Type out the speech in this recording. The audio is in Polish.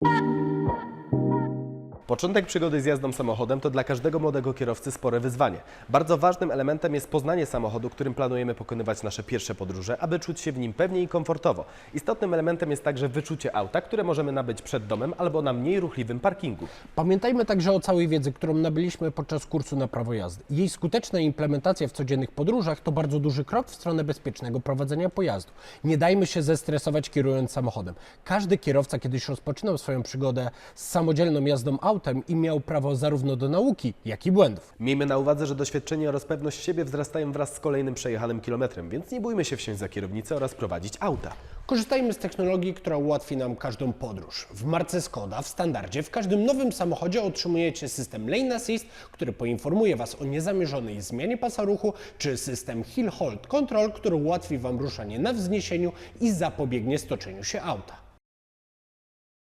Bye. Początek przygody z jazdą samochodem to dla każdego młodego kierowcy spore wyzwanie. Bardzo ważnym elementem jest poznanie samochodu, którym planujemy pokonywać nasze pierwsze podróże, aby czuć się w nim pewnie i komfortowo. Istotnym elementem jest także wyczucie auta, które możemy nabyć przed domem albo na mniej ruchliwym parkingu. Pamiętajmy także o całej wiedzy, którą nabyliśmy podczas kursu na prawo jazdy. Jej skuteczna implementacja w codziennych podróżach to bardzo duży krok w stronę bezpiecznego prowadzenia pojazdu. Nie dajmy się zestresować kierując samochodem. Każdy kierowca kiedyś rozpoczynał swoją przygodę z samodzielną jazdą autem i miał prawo zarówno do nauki, jak i błędów. Miejmy na uwadze, że doświadczenie oraz pewność siebie wzrastają wraz z kolejnym przejechanym kilometrem, więc nie bójmy się wsiąść za kierownicę oraz prowadzić auta. Korzystajmy z technologii, która ułatwi nam każdą podróż. W marce Skoda w standardzie w każdym nowym samochodzie otrzymujecie system Lane Assist, który poinformuje Was o niezamierzonej zmianie pasa ruchu, czy system Hill Hold Control, który ułatwi Wam ruszanie na wzniesieniu i zapobiegnie stoczeniu się auta.